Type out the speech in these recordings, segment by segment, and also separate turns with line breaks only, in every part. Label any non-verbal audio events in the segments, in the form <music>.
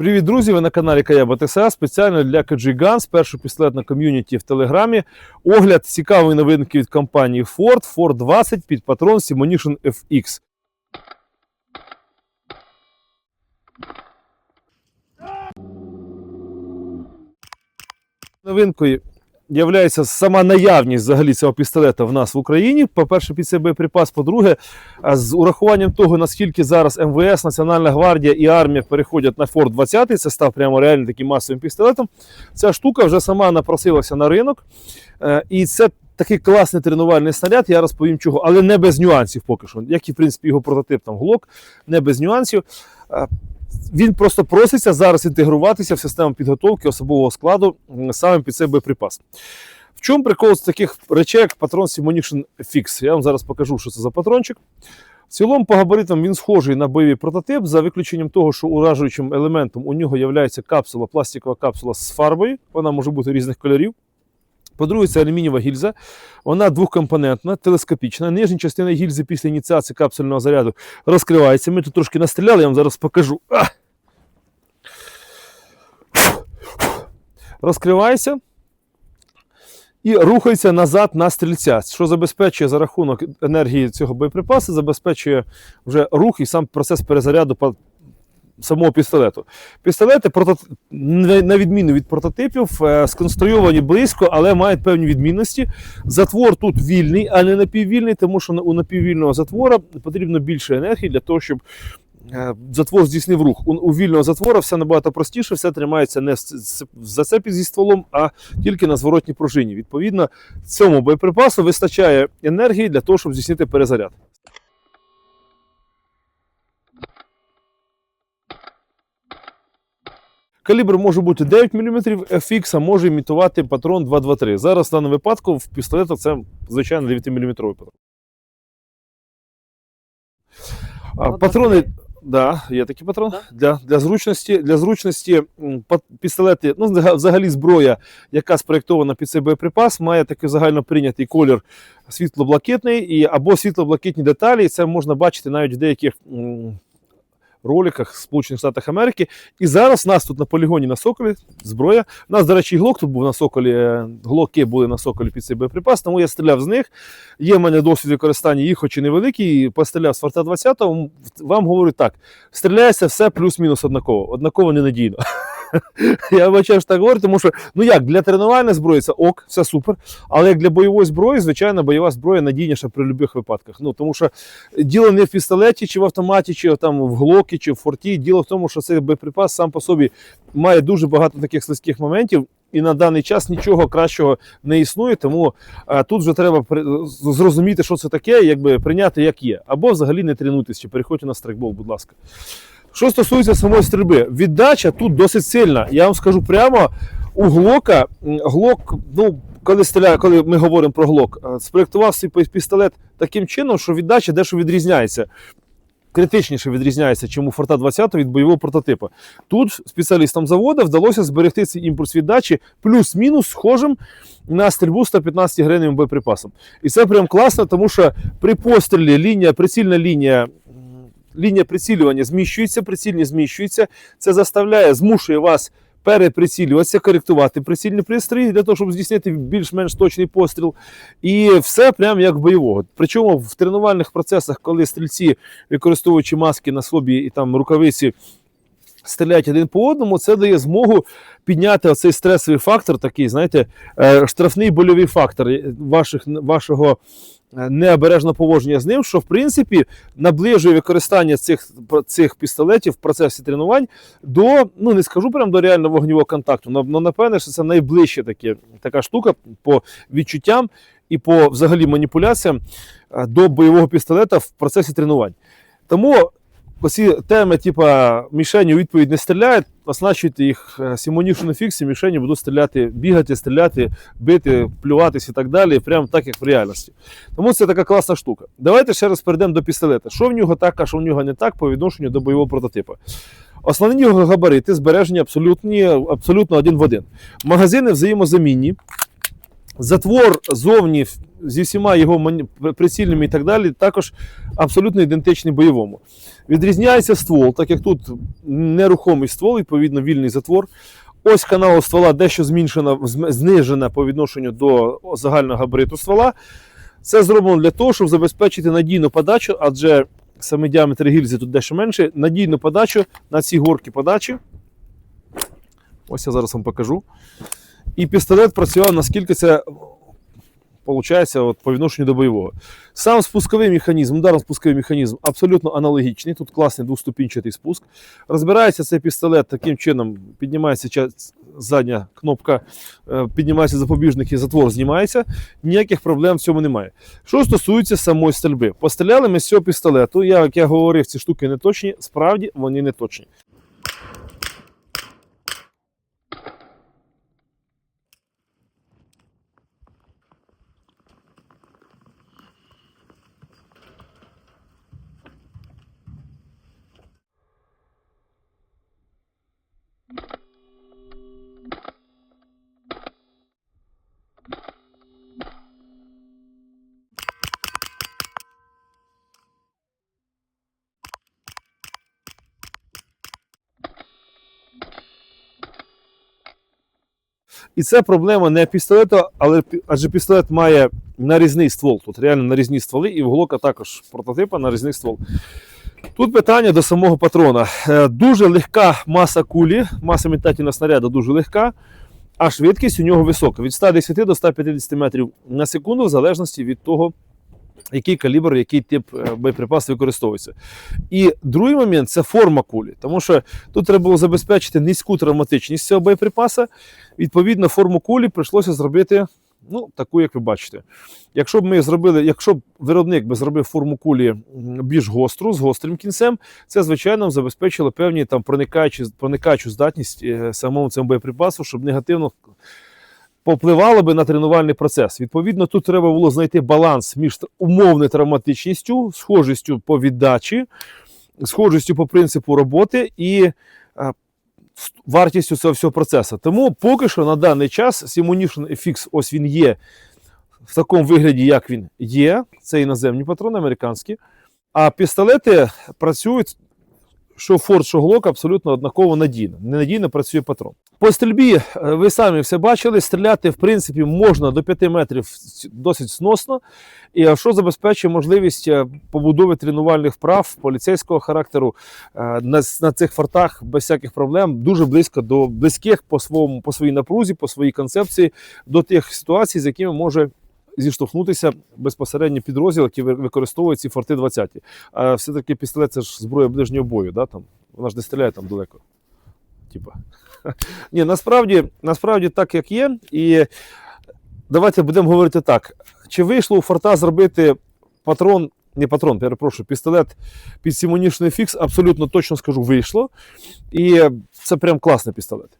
Привіт, друзі! Ви на каналі Каяба ТСА. Спеціально для KG Guns, першу пістолетна ком'юніті в Телеграмі. Огляд цікавої новинки від компанії Ford, Ford 20 під патрон Simonition FX. Новинкою є сама наявність взагалі цього пістолета в нас в Україні. По-перше, під цей боєприпас, по-друге, з урахуванням того, наскільки зараз МВС, Національна гвардія і армія переходять на Форд 20, це став прямо реально таким масовим пістолетом. Ця штука вже сама напросилася на ринок. Е, І це такий класний тренувальний снаряд, я розповім чого, але не без нюансів поки що. Як і в принципі його прототип там Глок, не без нюансів. Він просто проситься зараз інтегруватися в систему підготовки особового складу саме під цей боєприпас. В чому прикол з таких речей, як патрон Simonition Fix? Я вам зараз покажу, що це за патрончик. В цілому, по габаритам він схожий на бойовий прототип, за виключенням того, що уражуючим елементом у нього є капсула, пластикова капсула з фарбою. Вона може бути різних кольорів. По-друге, це алюмінієва гільза. Вона двохкомпонентна, телескопічна. Нижня частина гільзи після ініціації капсульного заряду розкривається. Ми тут трошки настріляли, я вам зараз покажу. А! Розкривається і рухається назад на стрільця, що забезпечує за рахунок енергії цього боєприпасу, забезпечує вже рух і сам процес перезаряду самого пістолету. Пістолети, на відміну від прототипів, е, сконструйовані близько, але мають певні відмінності. Затвор тут вільний, а не напіввільний, тому що у напіввільного затвора потрібно більше енергії для того, щоб затвор здійснив рух. У, у вільного затвора все набагато простіше, все тримається не в зацепі зі стволом, а тільки на зворотній пружині. Відповідно, цьому боєприпасу вистачає енергії для того, щоб здійснити перезаряд. Калібр може бути 9 мм, FX, а може імітувати патрон 223. Зараз в даному випадку в пістолетах це звичайно 9 мм патрон. Патрони. Да, є такий патрон.
Да?
Для, для зручності, для зручності пістолети, ну, взагалі зброя, яка спроєктована під цей боєприпас, має такий загально прийнятий колір світло-блакитний і, або світло-блакитні деталі. І це можна бачити навіть в деяких м, роликах Сполучених Штатах Америки. І зараз нас тут на полігоні на Соколі зброя. У нас, до речі, глок тут був на Соколі, е, глоки були на Соколі під цей боєприпас, тому я стріляв з них. Є в мене досвід використання їх, хоч і невеликий. Постріляв з форта 20 Вам говорю так: стріляється все плюс-мінус однаково, однаково ненадійно. <laughs> Я вибачаю, що так говорю, тому що ну як для тренувальної зброї це ок, все супер. Але як для бойової зброї, звичайно, бойова зброя надійніша при будь-яких випадках. Ну тому що діло не в пістолеті, чи в автоматі, чи там в глокі, чи в форті. Діло в тому, що цей боєприпас сам по собі має дуже багато таких слизьких моментів. І на даний час нічого кращого не існує, тому а, тут вже треба зрозуміти, що це таке, якби прийняти як є. Або взагалі не тренуйтесь, чи переходьте на страйкбол, будь ласка. Що стосується самої стрільби, віддача тут досить сильна. Я вам скажу прямо, у Глока, Глок, ну, коли стріляє, коли ми говоримо про Глок, е, спроєктував свій пістолет таким чином, що віддача дещо відрізняється. Критичніше відрізняється, чим у Форта 20 від бойового прототипу. Тут спеціалістам заводу вдалося зберегти цей імпульс віддачі плюс-мінус схожим на стрільбу 115 гривневим боєприпасом. І це прям класно, тому що при пострілі лінія, прицільна лінія. Лінія прицілювання зміщується, прицільність зміщується. Це заставляє, змушує вас переприцілюватися, коректувати прицільні пристрої для того, щоб здійснити більш-менш точний постріл. І все прямо як бойового. Причому в тренувальних процесах, коли стрільці, використовуючи маски на собі і там рукавиці, стріляють один по одному, це дає змогу підняти оцей стресовий фактор, такий, знаєте, е, штрафний больовий фактор ваших, вашого е, необережного поводження з ним, що в принципі наближує використання цих, цих пістолетів в процесі тренувань до, ну не скажу прям до реального вогнівого контакту, але напевне, що це найближче таке, така штука по відчуттям і по взагалі маніпуляціям е, до бойового пістолета в процесі тренувань. Тому оці теми, типа мішені у відповідь не стріляють, оснащуйте їх е, симонішно фіксі, мішені будуть стріляти, бігати, стріляти, бити, плюватись і так далі, прямо так, як в реальності. Тому це така класна штука. Давайте ще раз перейдемо до пістолета. Що в нього так, а що в нього не так по відношенню до бойового прототипу. Основні його габарити збережені абсолютно один в один. Магазини взаємозамінні. Затвор зовні зі всіма його прицільними і так далі, також абсолютно ідентичний бойовому. Відрізняється ствол, так як тут нерухомий ствол, відповідно, вільний затвор. Ось канал ствола дещо зменшена, знижена по відношенню до загального габариту ствола. Це зроблено для того, щоб забезпечити надійну подачу, адже саме діаметр гільзи тут дещо менше. Надійну подачу на ці горки подачі. Ось я зараз вам покажу. І пістолет працював наскільки це виходить от, по відношенню до бойового. Сам спусковий механізм, ударно-спусковий механізм абсолютно аналогічний. Тут класний двоступінчатий спуск. Розбирається цей пістолет таким чином: піднімається задня кнопка, е, піднімається запобіжник і затвор знімається. Ніяких проблем в цьому немає. Що стосується самої стрільби, постріляли ми з цього пістолету. Я, як я говорив, ці штуки не точні. Справді вони не точні. І це проблема не пістолету, але адже пістолет має нарізний ствол. Тут реально нарізні стволи, і в Глока також прототипа нарізний ствол. Тут питання до самого патрона. Е, Дуже легка маса кулі, маса метательного снаряду дуже легка, а швидкість у нього висока від 110 до 150 метрів на секунду, в залежності від того, який калібр, який тип е, боєприпасу використовується. І другий момент це форма кулі, тому що тут треба було забезпечити низьку травматичність цього боєприпаса. Відповідно, форму кулі прийшлося зробити ну, таку, як ви бачите. Якщо б ми зробили, якщо б виробник би зробив форму кулі більш гостру, з гострим кінцем, це, звичайно, забезпечило певні там проникаючу здатність е, самому цьому боєприпасу, щоб негативно попливало би на тренувальний процес. Відповідно, тут треба було знайти баланс між умовною травматичністю, схожістю по віддачі, схожістю по принципу роботи і е, вартістю цього всього процесу. Тому поки що на даний час Simunition FX ось він є в такому вигляді, як він є. Це іноземні патрони, американські. А пістолети працюють, що Ford, що Glock, абсолютно однаково надійно. Ненадійно працює патрон. По стрільбі, е, ви самі все бачили, стріляти, в принципі, можна до 5 метрів досить сносно. І що забезпечує можливість е, побудови тренувальних вправ поліцейського характеру е, на, на цих фортах без всяких проблем, дуже близько до близьких по своєму по своїй напрузі, по своїй концепції, до тих ситуацій, з якими може зіштовхнутися безпосередньо підрозділ, який ви- використовує ці форти 20. А все-таки пістолет це ж зброя ближнього бою, да? там, вона ж не стріляє там далеко. Типа. <laughs> Ні, насправді, насправді так, як є. І давайте будемо говорити так. Чи вийшло у форта зробити патрон, не патрон, перепрошую, пістолет під сімонішний фікс, абсолютно точно скажу, вийшло. І це прям класний пістолет.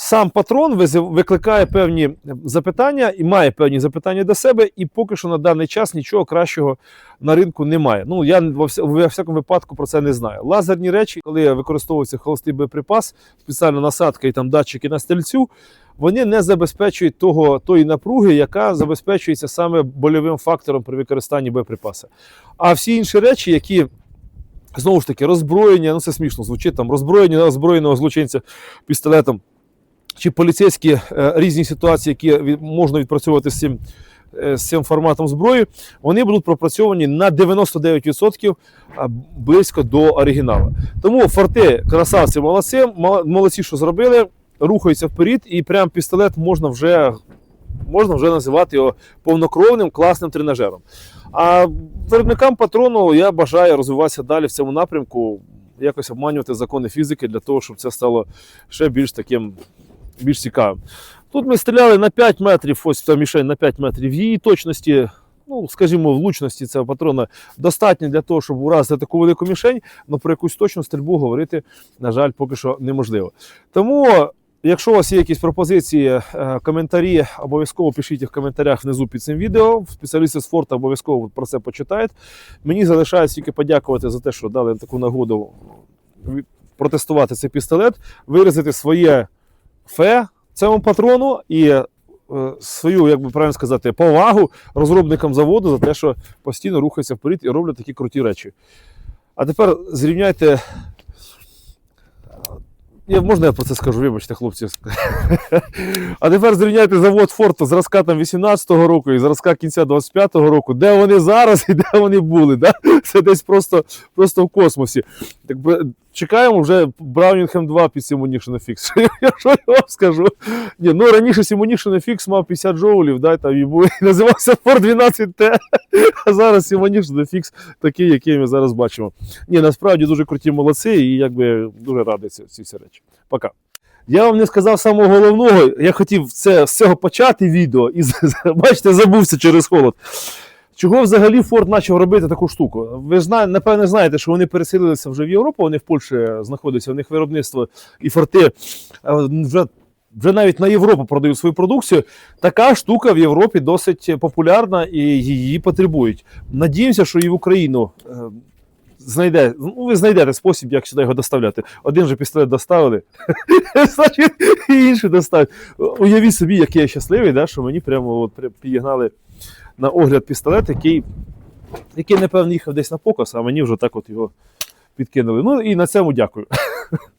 Сам патрон викликає певні запитання і має певні запитання до себе, і поки що на даний час нічого кращого на ринку немає. Ну я во всякому випадку про це не знаю. Лазерні речі, коли використовується холостий боєприпас, спеціальна насадка і там датчики на стільцю, вони не забезпечують того, тої напруги, яка забезпечується саме больовим фактором при використанні боєприпаса. А всі інші речі, які знову ж таки роззброєння, ну це смішно звучить там роззброєння озброєного злочинця пістолетом. Чи поліцейські е, різні ситуації, які можна відпрацьовувати з цим, е, з цим форматом зброї, вони будуть пропрацьовані на 99% близько до оригіналу. Тому форти, красавці, молодці, молодці, що зробили, рухаються вперед, і прям пістолет можна вже, можна вже називати його повнокровним класним тренажером. А виробникам патрону я бажаю розвиватися далі в цьому напрямку, якось обманювати закони фізики для того, щоб це стало ще більш таким більш цікавим. Тут ми стріляли на 5 метрів, ось ця мішень на 5 метрів. Її точності, ну, скажімо, влучності цього патрона достатньо для того, щоб уразити таку велику мішень, але про якусь точну стрільбу говорити, на жаль, поки що неможливо. Тому, якщо у вас є якісь пропозиції, е, коментарі, обов'язково пишіть їх в коментарях внизу під цим відео. Спеціалісти з форту обов'язково про це почитають. Мені залишається тільки подякувати за те, що дали таку нагоду протестувати цей пістолет, виразити своє фе цьому патрону і е, свою, як би правильно сказати, повагу розробникам заводу за те, що постійно рухаються вперед і роблять такі круті речі. А тепер зрівняйте. Я, можна я про це скажу, вибачте, хлопці. <laughs> А тепер зрівняйте завод Форто зразка там 18-го року і зразка кінця 25-го року, де вони зараз і де вони були. Да? Це десь просто, просто в космосі. Так чекаємо вже Браунінг М2 під Simulation <laughs> FX. Що я вам скажу? Ні, ну раніше Simulation FX мав 50 джоулів, да, там і називався Ford 12T, <laughs> а зараз Simulation FX такий, який ми зараз бачимо. Ні, насправді дуже круті молодці, і якби дуже радий ці, всі речі. Пока. Я вам не сказав самого головного. Я хотів це, з цього почати відео, і бачите, забувся через холод. Чого взагалі Форд почав робити таку штуку? Ви ж напевне знаєте, що вони переселилися вже в Європу, вони в Польщі знаходяться, у них виробництво і форти вже, вже навіть на Європу продають свою продукцію. Така штука в Європі досить популярна і її потребують. Надіємося, що і в Україну е, знайде, ну, ви знайдете спосіб, як сюди його доставляти. Один же пістолет доставили, <laughs> значить, і інший доставить. Уявіть собі, який я щасливий, да, що мені прямо от, підігнали на огляд пістолет, який, який, напевно, їхав десь на показ, а мені вже так от його підкинули. Ну і на цьому дякую. <laughs>